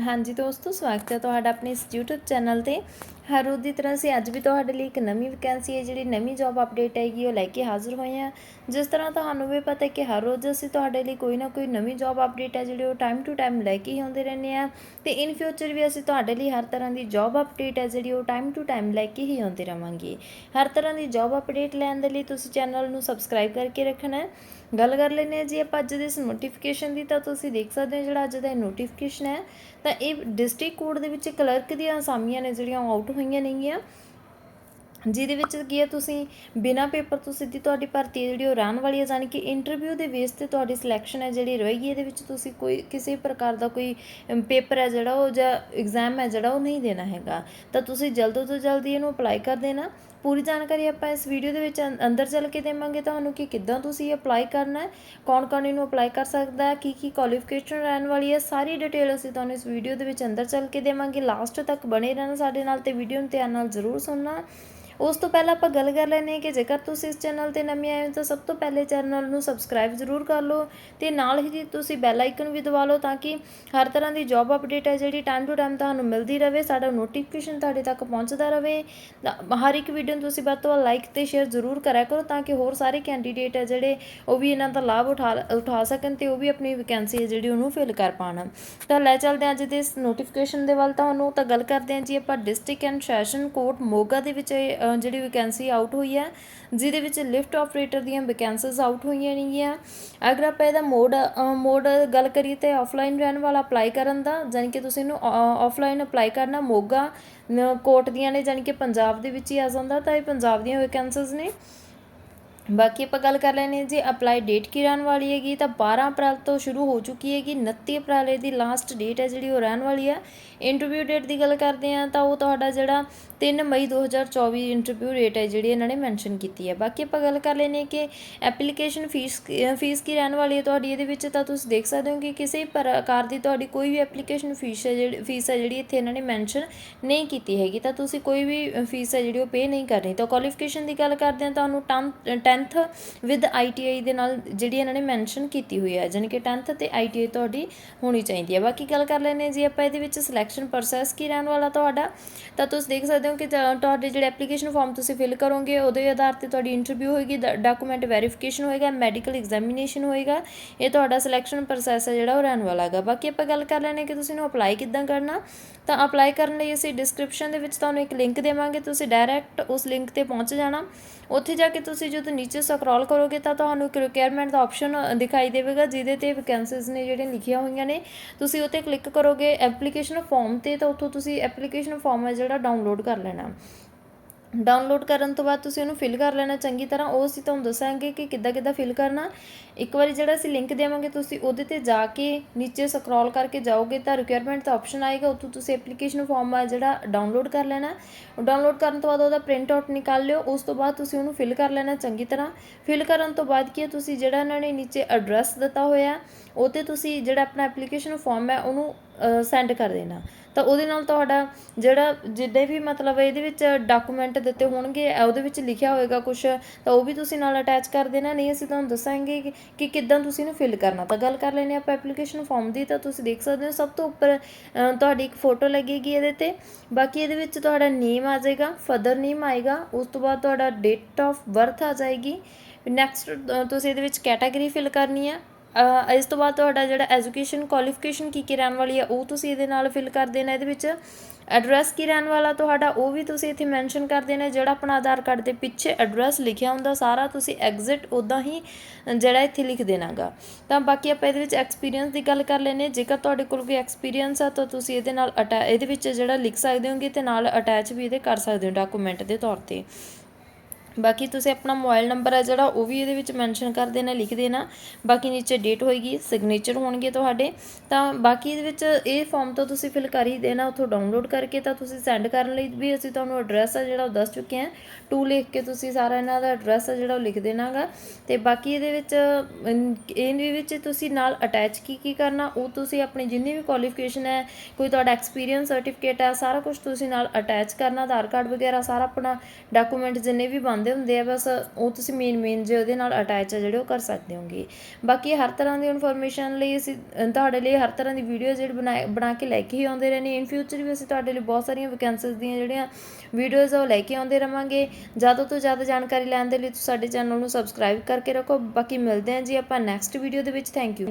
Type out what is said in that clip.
ਹਾਂਜੀ ਦੋਸਤੋ, ਸਵਾਗਤ ਹੈ ਤੁਹਾਡਾ ਆਪਣੇ ਇਸ YouTube ਚੈਨਲ ਤੇ। ਹਰ ਰੋਜ਼ ਦੀ ਤਰ੍ਹਾਂ ਅਸੀਂ ਅੱਜ ਵੀ ਤੁਹਾਡੇ ਲਈ ਇੱਕ ਨਵੀਂ ਵੈਕੈਂਸੀ ਹੈ, ਜਿਹੜੀ ਨਵੀਂ ਜੌਬ ਅਪਡੇਟ ਹੈਗੀ ਉਹ ਲੈ ਕੇ ਹਾਜ਼ਰ ਹੋਏ ਹਾਂ। ਜਿਸ ਤਰ੍ਹਾਂ ਤੁਹਾਨੂੰ ਵੀ ਪਤਾ ਹੈ ਕਿ ਹਰ ਰੋਜ਼ ਅਸੀਂ ਤੁਹਾਡੇ ਲਈ ਕੋਈ ਨਾ ਕੋਈ ਨਵੀਂ ਜੌਬ ਅਪਡੇਟ ਹੈ, ਜਿਹੜੀ ਉਹ ਟਾਈਮ ਟੂ ਟਾਈਮ ਲੈ ਕੇ ਹੀ ਆਉਂਦੇ ਰਹਿੰਦੇ ਆ ਤੇ ਇਨ ਫਿਊਚਰ ਵੀ ਅਸੀਂ ਤੁਹਾਡੇ ਲਈ ਹਰ ਤਰ੍ਹਾਂ ਦੀ ਜੌਬ ਅਪਡੇਟ ਹੈ, ਜਿਹੜੀ ਉਹ ਟਾਈਮ ਟੂ ਟਾਈਮ ਲੈ ਕੇ ਹੀ ਆਉਂਦੇ ਰਵਾਂਗੇ। ਹਰ ਤਰ੍ਹਾਂ ਦੀ ਜੌਬ ਅਪਡੇਟ ਲੈਣ ਦੇ ਲਈ ਤੁਸੀਂ ਚੈਨਲ ਨੂੰ ਸਬਸਕ੍ਰਾਈਬ ਕਰਕੇ ਰੱਖਣਾ ਹੈ। ਗੱਲ ਕਰ ਲੈਂਦੇ ਹਾਂ ਜੀ ਆਪਾਂ ਅੱਜ ਦੇ ਇਸ ਨੋਟੀਫਿਕੇਸ਼ਨ ਦੀ, ਤਾਂ ਤੁਸੀਂ ਦੇਖ ਸਕਦੇ ਹੋ ਜਿਹੜਾ ਅੱਜ ਦਾ ਨੋਟੀਫਿਕੇਸ਼ਨ ਹੈ। ਤਾਂ ਇਹ ਡਿਸਟ੍ਰਿਕਟ ਕੋਰਟ ਦੇ ਵਿੱਚ ਕਲਰਕ ਦੀਆਂ ਅਸਾਮੀਆਂ ਨੇ ਜਿਹੜੀਆਂ ਆਊਟ ਹੋਈਆਂ ਨੇਗੀਆਂ। ਜਿਹਦੇ ਵਿੱਚ ਕੀ ਹੈ, ਤੁਸੀਂ ਬਿਨਾ ਪੇਪਰ ਤੋਂ ਸਿੱਧੀ ਤੁਹਾਡੀ ਭਰਤੀ ਜਿਹੜੀ ਉਹ ਰਹਿਣ ਵਾਲੀ ਹੈ ਯਾਨੀ ਕਿ ਇੰਟਰਵਿਊ ਦੇ ਬੇਸ ਤੇ ਤੁਹਾਡੀ ਸਿਲੈਕਸ਼ਨ ਹੈ, ਜਿਹੜੀ ਰਹੇਗੀ, ਇਹਦੇ ਵਿੱਚ ਤੁਸੀਂ ਕੋਈ ਕਿਸੇ ਪ੍ਰਕਾਰ ਦਾ ਕੋਈ ਪੇਪਰ ਹੈ ਜਿਹੜਾ ਉਹ ਜਾਂ ਐਗਜ਼ਾਮ ਹੈ ਜਿਹੜਾ ਉਹ ਨਹੀਂ ਦੇਣਾ ਹੈਗਾ। ਤਾਂ ਤੁਸੀਂ ਜਲਦ ਤੋਂ ਜਲਦੀ ਇਹਨੂੰ ਅਪਲਾਈ ਕਰ ਦੇਣਾ। ਪੂਰੀ ਜਾਣਕਾਰੀ ਆਪਾਂ ਇਸ ਵੀਡੀਓ ਦੇ ਵਿੱਚ ਅੰਦਰ ਚੱਲ ਕੇ ਦੇਵਾਂਗੇ। ਤੁਹਾਨੂੰ ਕਿ ਕਿੱਦਾਂ ਤੁਸੀਂ ਅਪਲਾਈ ਕਰਨਾ ਹੈ, ਕੌਣ ਕੌਣ ਇਹਨੂੰ ਅਪਲਾਈ ਕਰ ਸਕਦਾ ਹੈ, ਕੀ ਕੀ ਕੁਆਲੀਫਿਕੇਸ਼ਨ ਰਹਿਣ ਵਾਲੀ ਹੈ, ਸਾਰੀ ਡਿਟੇਲ ਅਸੀਂ ਤੁਹਾਨੂੰ ਇਸ ਵੀਡੀਓ ਦੇ ਵਿੱਚ ਅੰਦਰ ਚੱਲ ਕੇ ਦੇਵਾਂਗੇ। ਲਾਸਟ ਤੱਕ ਬਣੇ ਰਹਿਣਾ ਸਾਡੇ ਨਾਲ ਤੇ ਵੀਡੀਓ ਨੂੰ ਧਿਆਨ ਨਾਲ ਜ਼ਰੂਰ ਸੁਣਨਾ। ਉਸ ਤੋਂ ਪਹਿਲਾਂ ਆਪਾਂ ਗੱਲ ਕਰ ਲੈਂਦੇ ਹਾਂ ਕਿ ਜੇਕਰ ਤੁਸੀਂ ਇਸ ਚੈਨਲ ਤੇ ਨਵੇਂ ਆਏ ਹੋ ਤਾਂ ਸਭ ਤੋਂ ਪਹਿਲੇ ਚੈਨਲ ਨੂੰ ਸਬਸਕ੍ਰਾਈਬ ਜ਼ਰੂਰ ਕਰ ਲਓ ਤੇ ਨਾਲ ਹੀ ਤੁਸੀਂ ਬੈਲ ਆਈਕਨ ਵੀ ਦਬਾ ਲਓ ਤਾਂ ਕਿ ਹਰ ਤਰ੍ਹਾਂ ਦੀ ਜੌਬ ਅਪਡੇਟ ਹੈ ਜਿਹੜੀ ਟਾਈਮ ਟੂ ਟਾਈਮ ਤੁਹਾਨੂੰ ਮਿਲਦੀ ਰਹੇ, ਸਾਡਾ ਨੋਟੀਫਿਕੇਸ਼ਨ ਤੁਹਾਡੇ ਤੱਕ ਪਹੁੰਚਦਾ ਰਹੇ। ਹਰ ਇੱਕ ਵੀਡੀਓ ਨੂੰ ਤੁਸੀਂ ਵੱਧ ਤੋਂ ਵੱਧ ਲਾਈਕ ਤੇ ਸ਼ੇਅਰ ਜ਼ਰੂਰ ਕਰਿਆ ਕਰੋ ਤਾਂ ਕਿ ਹੋਰ ਸਾਰੇ ਕੈਂਡੀਡੇਟ ਹੈ ਜਿਹੜੇ ਉਹ ਵੀ ਇਹਨਾਂ ਦਾ ਲਾਭ ਉਠਾ ਉਠਾ ਸਕਣ ਤੇ ਉਹ ਵੀ ਆਪਣੀ ਵੈਕੈਂਸੀ ਹੈ ਜਿਹੜੀ ਉਹਨੂੰ ਫਿਲ ਕਰ ਪਾਣ। ਤਾਂ ਲੈ ਚੱਲਦੇ ਹਾਂ ਅੱਜ ਦੇ ਇਸ ਨੋਟੀਫਿਕੇਸ਼ਨ ਦੇ ਵੱਲ ਤੁਹਾਨੂੰ ਤਾਂ ਗੱਲ ਕਰਦੇ ਹਾਂ ਜੀ ਆਪਾਂ district and session court Moga ਦੇ ਵਿੱਚ ਜਿਹੜੀ ਵੈਕੈਂਸੀ ਆਊਟ ਹੋਈ ਹੈ, ਜਿਹਦੇ ਵਿੱਚ ਲਿਫਟ ਆਪਰੇਟਰ ਦੀਆਂ ਵੈਕੈਂਸੀਜ਼ ਆਊਟ ਹੋਈਆਂ ਨੇਗੀਆਂ। ਅਗਰ ਆਪਾਂ ਇਹਦਾ ਮੋਡ ਮੋਡ ਗੱਲ ਕਰੀਏ ਤੇ ਆਫਲਾਈਨ ਰਹਿਣ ਵਾਲਾ ਅਪਲਾਈ ਕਰਨ ਦਾ, ਜਾਣੀ ਕਿ ਤੁਸੀਂ ਇਹਨੂੰ ਆਫਲਾਈਨ ਅਪਲਾਈ ਕਰਨਾ ਮੋਗਾ ਕੋਟ ਦੀਆਂ ਨੇ, ਜਾਣੀ ਕਿ ਪੰਜਾਬ ਦੇ ਵਿੱਚ ਹੀ ਆ ਜਾਂਦਾ, ਤਾਂ ਇਹ ਪੰਜਾਬ ਦੀਆਂ ਵੈਕੈਂਸੀਜ਼ ਨੇ। ਬਾਕੀ ਆਪਾਂ ਗੱਲ ਕਰ ਲੈਨੇ ਜੇ ਅਪਲਾਈ ਡੇਟ ਕੀ ਰਹਿਣ ਵਾਲੀ ਹੈਗੀ, ਤਾਂ 12 ਅਪ੍ਰੈਲ ਤੋਂ ਸ਼ੁਰੂ ਹੋ ਚੁੱਕੀ ਹੈਗੀ 29 ਅਪ੍ਰੈਲ ਇਹਦੀ ਲਾਸਟ ਡੇਟ ਹੈ ਜਿਹੜੀ ਉਹ ਰਹਿਣ ਵਾਲੀ ਹੈ। ਇੰਟਰਵਿਊ ਡੇਟ ਦੀ ਗੱਲ ਕਰਦੇ ਆ ਤਾਂ ਉਹ ਤੁਹਾਡਾ ਜਿਹੜਾ 3 ਮਈ 2024 ਇੰਟਰਵਿਊ ਡੇਟ ਹੈ ਜਿਹੜੀ ਇਹਨਾਂ ਨੇ ਮੈਂਸ਼ਨ ਕੀਤੀ ਹੈ। ਬਾਕੀ ਆਪਾਂ ਗੱਲ ਕਰ ਲੈਨੇ ਕਿ ਐਪਲੀਕੇਸ਼ਨ ਫੀਸ ਫੀਸ ਕੀ ਰਹਿਣ ਵਾਲੀ ਹੈ ਤੁਹਾਡੀ ਇਹਦੇ ਵਿੱਚ, ਤਾਂ ਤੁਸੀਂ ਦੇਖ ਸਕਦੇ ਹੋ ਕਿ ਕਿਸੇ ਪ੍ਰਕਾਰ ਦੀ ਤੁਹਾਡੀ ਕੋਈ ਵੀ ਐਪਲੀਕੇਸ਼ਨ ਫੀਸ ਹੈ ਜਿਹੜੀ ਫੀਸ ਹੈ ਜਿਹੜੀ ਇੱਥੇ ਇਹਨਾਂ ਨੇ ਮੈਂਸ਼ਨ ਨਹੀਂ ਕੀਤੀ ਹੈਗੀ, ਤਾਂ ਤੁਸੀਂ ਕੋਈ ਵੀ ਫੀਸ ਹੈ ਜਿਹੜੀ ਉਹ ਪੇ ਨਹੀਂ ਕਰਨੀ ਤਾਂ ਕੁਆਲੀਫਿਕੇਸ਼ਨ ਦੀ ਗੱਲ ਕਰਦੇ ਹਾਂ, ਤੁਹਾਨੂੰ 10th ਵਿਦ ਆਈਟੀਆਈ ਦੇ ਨਾਲ ਜਿਹੜੀ ਇਹਨਾਂ ਨੇ ਮੈਂਸ਼ਨ ਕੀਤੀ ਹੋਈ ਹੈ, ਜਾਣੀ ਕਿ 10th ਤੇ ਆਈਟੀਆਈ ਤੁਹਾਡੀ ਹੋਣੀ ਚਾਹੀਦੀ ਹੈ। ਬਾਕੀ ਗੱਲ ਕਰ ਲੈਨੇ ਜੀ ਆਪਾਂ, ਇਹਦੇ ਵਿੱਚ ਸਿਲੈਕਸ਼ਨ ਪ੍ਰੋਸੈਸ ਕੀ ਰਹਿਣ ਵਾਲਾ ਤੁਹਾਡਾ? ਤਾਂ ਤੁਸੀਂ ਦੇਖ ਸਕਦੇ ਹੋ ਕਿ ਤੁਹਾਡੇ ਜਿਹੜੇ ਐਪਲੀਕੇਸ਼ਨ ਫਾਰਮ ਤੁਸੀਂ ਫਿਲ ਕਰੋਗੇ, ਉਹਦੇ ਆਧਾਰ ਤੇ ਤੁਹਾਡੀ ਇੰਟਰਵਿਊ ਹੋਏਗੀ ਡਾਕੂਮੈਂਟ ਵੈਰੀਫਿਕੇਸ਼ਨ ਹੋਏਗਾ ਮੈਡੀਕਲ ਐਗਜ਼ਾਮੀਨੇਸ਼ਨ ਹੋਏਗਾ, ਇਹ ਤੁਹਾਡਾ ਸਿਲੈਕਸ਼ਨ ਪ੍ਰੋਸੈਸ ਹੈ ਜਿਹੜਾ ਉਹ ਰਹਿਣ ਵਾਲਾ ਹੈਗਾ। ਬਾਕੀ ਆਪਾਂ ਗੱਲ ਕਰ ਲੈਣੇ ਕਿ ਤੁਸੀਂ ਇਹਨੂੰ ਅਪਲਾਈ ਕਿੱਦਾਂ ਕਰਨਾ। ਤਾਂ ਅਪਲਾਈ ਕਰਨ ਲਈ ਅਸੀਂ ਡਿਸਕ੍ਰਿਪਸ਼ਨ ਦੇ ਵਿੱਚ ਤੁਹਾਨੂੰ ਇੱਕ ਲਿੰਕ ਦੇਵਾਂਗੇ, ਤੁਸੀਂ ਡਾਇਰੈਕਟ ਉਸ ਲਿੰਕ ਤੇ ਪਹੁੰਚ ਜਾਣਾ। ਉੱਥੇ ਜਾ ਕੇ ਤੁਸੀਂ ਜਦੋਂ ਨੀਚੇ ਸਕਰੋਲ ਕਰੋਗੇ ਤਾਂ ਤੁਹਾਨੂੰ ਇੱਕ ਰਿਕੁਆਇਰਮੈਂਟ ਦਾ ਆਪਸ਼ਨ ਦਿਖਾਈ ਦੇਵੇਗਾ, ਜਿਹਦੇ ਤੇ ਵੈਕੈਂਸੀਜ਼ ਨੇ ਜਿਹੜੀਆਂ ਲਿਖੀਆਂ ਹੋਈਆਂ ਨੇ। ਤੁਸੀਂ ਉੱਤੇ ਕਲਿੱਕ ਕਰੋਗੇ ਐਪਲੀਕੇਸ਼ਨ ਫਾਰਮ ਤੇ, ਤਾਂ ਉੱਥੋਂ ਤੁਸੀਂ ਐਪਲੀਕੇਸ਼ਨ ਫਾਰਮ ਹੈ ਜਿਹੜਾ ਡਾਊਨਲੋਡ ਕਰ ਲੈਣਾ। ਡਾਊਨਲੋਡ ਕਰਨ ਤੋਂ ਬਾਅਦ ਤੁਸੀਂ ਉਹਨੂੰ ਫਿਲ ਕਰ ਲੈਣਾ ਚੰਗੀ ਤਰ੍ਹਾਂ। ਉਹ ਅਸੀਂ ਤੁਹਾਨੂੰ ਦੱਸਾਂਗੇ ਕਿ ਕਿੱਦਾਂ ਕਿੱਦਾਂ ਫਿਲ ਕਰਨਾ। ਇੱਕ ਵਾਰੀ ਜਿਹੜਾ ਅਸੀਂ ਲਿੰਕ ਦੇਵਾਂਗੇ, ਤੁਸੀਂ ਉਹਦੇ ਤੇ ਜਾ ਕੇ ਨੀਚੇ ਸਕਰੋਲ ਕਰਕੇ ਜਾਓਗੇ ਤਾਂ ਰਿਕੁਆਇਰਮੈਂਟ ਦਾ ਆਪਸ਼ਨ ਆਏਗਾ। ਉੱਥੋਂ ਤੁਸੀਂ ਐਪਲੀਕੇਸ਼ਨ ਫਾਰਮ ਆ ਜਿਹੜਾ ਡਾਊਨਲੋਡ ਕਰ ਲੈਣਾ। ਡਾਊਨਲੋਡ ਕਰਨ ਤੋਂ ਬਾਅਦ ਉਹਦਾ ਪ੍ਰਿੰਟ ਆਊਟ ਨਿਕਾਲ ਲਿਓ। ਉਸ ਤੋਂ ਬਾਅਦ ਤੁਸੀਂ ਉਹਨੂੰ ਫਿਲ ਕਰ ਲੈਣਾ ਚੰਗੀ ਤਰ੍ਹਾਂ। ਫਿਲ ਕਰਨ ਤੋਂ ਬਾਅਦ ਕੀ ਹੈ ਤੁਸੀਂ ਜਿਹੜਾ ਇਹਨਾਂ ਨੇ ਨੀਚੇ ਐਡਰੈਸ ਦਿੱਤਾ ਹੋਇਆ ਉਹ ਤੇ ਤੁਸੀਂ ਜਿਹੜਾ ਆਪਣਾ ਐਪਲੀਕੇਸ਼ਨ ਫਾਰਮ ਹੈ ਉਹਨੂੰ ਸੈਂਡ ਕਰ ਦੇਣਾ। ਤਾਂ ਉਹਦੇ ਨਾਲ ਤੁਹਾਡਾ ਜਿਹੜਾ ਜਿੱਡੇ ਵੀ ਮਤਲਬ ਇਹਦੇ ਵਿੱਚ ਡਾਕੂਮੈਂਟ ਦਿੱਤੇ ਹੋਣਗੇ ਉਹਦੇ ਵਿੱਚ ਲਿਖਿਆ ਹੋਏਗਾ ਕੁਝ ਤਾਂ ਉਹ ਵੀ ਤੁਸੀਂ ਨਾਲ ਅਟੈਚ ਕਰ ਦੇਣਾ, ਨਹੀਂ ਅਸੀਂ ਤੁਹਾਨੂੰ ਦੱਸਾਂਗੇ ਕਿ- ਕਿੱਦਾਂ ਤੁਸੀਂ ਇਹਨੂੰ ਫਿਲ ਕਰਨਾ। ਤਾਂ ਗੱਲ ਕਰ ਲੈਨੇ ਆਪਾਂ ਐਪਲੀਕੇਸ਼ਨ ਫਾਰਮ ਦੀ, ਤਾਂ ਤੁਸੀਂ ਦੇਖ ਸਕਦੇ ਹੋ ਸਭ ਤੋਂ ਉੱਪਰ ਤੁਹਾਡੀ ਇੱਕ ਫੋਟੋ ਲੱਗੇਗੀ ਇਹਦੇ ਤੇ। ਬਾਕੀ ਇਹਦੇ ਵਿੱਚ ਤੁਹਾਡਾ ਨੇਮ ਆ ਜਾਏਗਾ ਫਦਰ ਨੇਮ ਆਏਗਾ, ਉਸ ਤੋਂ ਬਾਅਦ ਤੁਹਾਡਾ ਡੇਟ ਆਫ ਬਰਥ ਆ ਜਾਏਗੀ। ਨੈਕਸਟ ਤੁਸੀਂ ਇਹਦੇ ਵਿੱਚ ਕੈਟਾਗਰੀ ਫਿਲ ਕਰਨੀ ਹੈ ਇਸ ਤੋਂ ਬਾਅਦ ਤੁਹਾਡਾ ਜਿਹੜਾ ਐਜੂਕੇਸ਼ਨ ਕੁਆਲੀਫਿਕੇਸ਼ਨ ਕੀ ਕੀ ਰਹਿਣ ਵਾਲੀ ਆ, ਉਹ ਤੁਸੀਂ ਇਹਦੇ ਨਾਲ ਫਿਲ ਕਰ ਦੇਣਾ ਇਹਦੇ ਵਿੱਚ ਐਡਰੈਸ ਕੀ ਰਹਿਣ ਵਾਲਾ ਤੁਹਾਡਾ, ਉਹ ਵੀ ਤੁਸੀਂ ਇੱਥੇ ਮੈਂਸ਼ਨ ਕਰ ਦੇਣਾ ਜਿਹੜਾ ਆਪਣਾ ਆਧਾਰ ਕਾਰਡ ਦੇ ਪਿੱਛੇ ਐਡਰੈਸ ਲਿਖਿਆ ਹੁੰਦਾ, ਸਾਰਾ ਤੁਸੀਂ ਐਗਜ਼ਿਟ ਉਦਾਂ ਹੀ ਜਿਹੜਾ ਇੱਥੇ ਲਿਖ ਦੇਣਾਗਾ। ਤਾਂ ਬਾਕੀ ਆਪਾਂ ਇਹਦੇ ਵਿੱਚ ਐਕਸਪੀਰੀਅੰਸ ਦੀ ਗੱਲ ਕਰ ਲੈਨੇ ਜੇਕਰ ਤੁਹਾਡੇ ਕੋਲ ਕੋਈ ਐਕਸਪੀਰੀਅੰਸ ਆ, ਤਾਂ ਤੁਸੀਂ ਇਹਦੇ ਨਾਲ ਅਟੈ, ਇਹਦੇ ਵਿੱਚ ਜਿਹੜਾ ਲਿਖ ਸਕਦੇ ਹੋਗੇ ਤੇ ਨਾਲ ਅਟੈਚ ਵੀ ਇਹਦੇ ਕਰ ਸਕਦੇ ਹੋ, ਡਾਕੂਮੈਂਟ ਦੇ ਤੌਰ ਤੇ। ਬਾਕੀ ਤੁਸੀਂ ਆਪਣਾ ਮੋਬਾਈਲ ਨੰਬਰ ਹੈ ਜਿਹੜਾ ਉਹ ਵੀ ਇਹਦੇ ਵਿੱਚ ਮੈਂਸ਼ਨ ਕਰ ਦੇਣਾ, ਲਿਖ ਦੇਣਾ। ਬਾਕੀ ਨੀਚੇ ਡੇਟ ਹੋਏਗੀ ਸਿਗਨੇਚਰ ਹੋਣਗੇ ਤੁਹਾਡੇ। ਤਾਂ ਬਾਕੀ ਇਹਦੇ ਵਿੱਚ ਇਹ ਫਾਰਮ ਤਾਂ ਤੁਸੀਂ ਫਿਲ ਕਰ ਹੀ ਦੇਣਾ, ਉੱਥੋਂ ਡਾਊਨਲੋਡ ਕਰਕੇ ਤਾਂ ਤੁਸੀਂ ਸੈਂਡ ਕਰਨ ਲਈ ਵੀ ਅਸੀਂ ਤੁਹਾਨੂੰ ਐਡਰੈਸ ਆ ਜਿਹੜਾ ਉਹ ਦੱਸ ਚੁੱਕੇ ਹਾਂ। ਟੂ ਲਿਖ ਕੇ ਤੁਸੀਂ ਸਾਰਾ ਇਹਨਾਂ ਦਾ ਐਡਰੈਸ ਆ ਜਿਹੜਾ ਉਹ ਲਿਖ ਦੇਣਾਗਾ। ਤੇ ਬਾਕੀ ਇਹਦੇ ਵਿੱਚ ਇਹਦੇ ਵਿੱਚ ਤੁਸੀਂ ਨਾਲ ਅਟੈਚ ਕੀ ਕੀ ਕਰਨਾ, ਉਹ ਤੁਸੀਂ ਆਪਣੀ ਜਿੰਨੀ ਵੀ ਕੁਆਲੀਫਿਕੇਸ਼ਨ ਹੈ, ਕੋਈ ਤੁਹਾਡਾ ਐਕਸਪੀਰੀਅੰਸ ਸਰਟੀਫਿਕੇਟ ਹੈ, ਸਾਰਾ ਕੁਝ ਤੁਸੀਂ ਨਾਲ ਅਟੈਚ ਕਰਨਾ, ਆਧਾਰ ਕਾਰਡ ਵਗੈਰਾ ਸਾਰਾ ਆਪਣਾ ਡਾਕੂਮੈਂਟ ਜਿੰਨੇ ਵੀ ਬਣਦੇ ਆਉਂਦੇ ਹੁੰਦੇ ਆ, ਬਸ ਉਹ ਤੁਸੀਂ ਮੇਨ ਮੇਨ ਜੇ ਉਹਦੇ ਨਾਲ ਅਟੈਚ ਆ ਜਿਹੜੇ ਉਹ ਕਰ ਸਕਦੇ ਹੋਗੇ। ਬਾਕੀ ਹਰ ਤਰ੍ਹਾਂ ਦੀ ਇਨਫੋਰਮੇਸ਼ਨ ਲਈ ਅਸੀਂ ਤੁਹਾਡੇ ਲਈ ਹਰ ਤਰ੍ਹਾਂ ਦੀ ਵੀਡੀਓ ਜਿਹੜੀ ਬਣਾ ਬਣਾ ਕੇ ਲੈ ਕੇ ਹੀ ਆਉਂਦੇ ਰਹਿੰਦੇ ਇਨ ਫਿਊਚਰ ਵੀ ਅਸੀਂ ਤੁਹਾਡੇ ਲਈ ਬਹੁਤ ਸਾਰੀਆਂ ਵੈਕੈਂਸੀਜ਼ ਦੀਆਂ ਜਿਹੜੀਆਂ ਵੀਡੀਓਜ਼ ਆ, ਉਹ ਲੈ ਕੇ ਆਉਂਦੇ ਰਵਾਂਗੇ। ਜ਼ਿਆਦਾ ਤੋਂ ਜ਼ਿਆਦਾ ਜਾਣਕਾਰੀ ਲੈਣ ਦੇ ਲਈ ਤੁਸੀਂ ਸਾਡੇ ਚੈਨਲ ਨੂੰ ਸਬਸਕ੍ਰਾਈਬ ਕਰਕੇ ਰੱਖੋ। ਬਾਕੀ ਮਿਲਦੇ ਹਾਂ ਜੀ ਆਪਾਂ ਨੈਕਸਟ ਵੀਡੀਓ ਦੇ ਵਿੱਚ। Thank you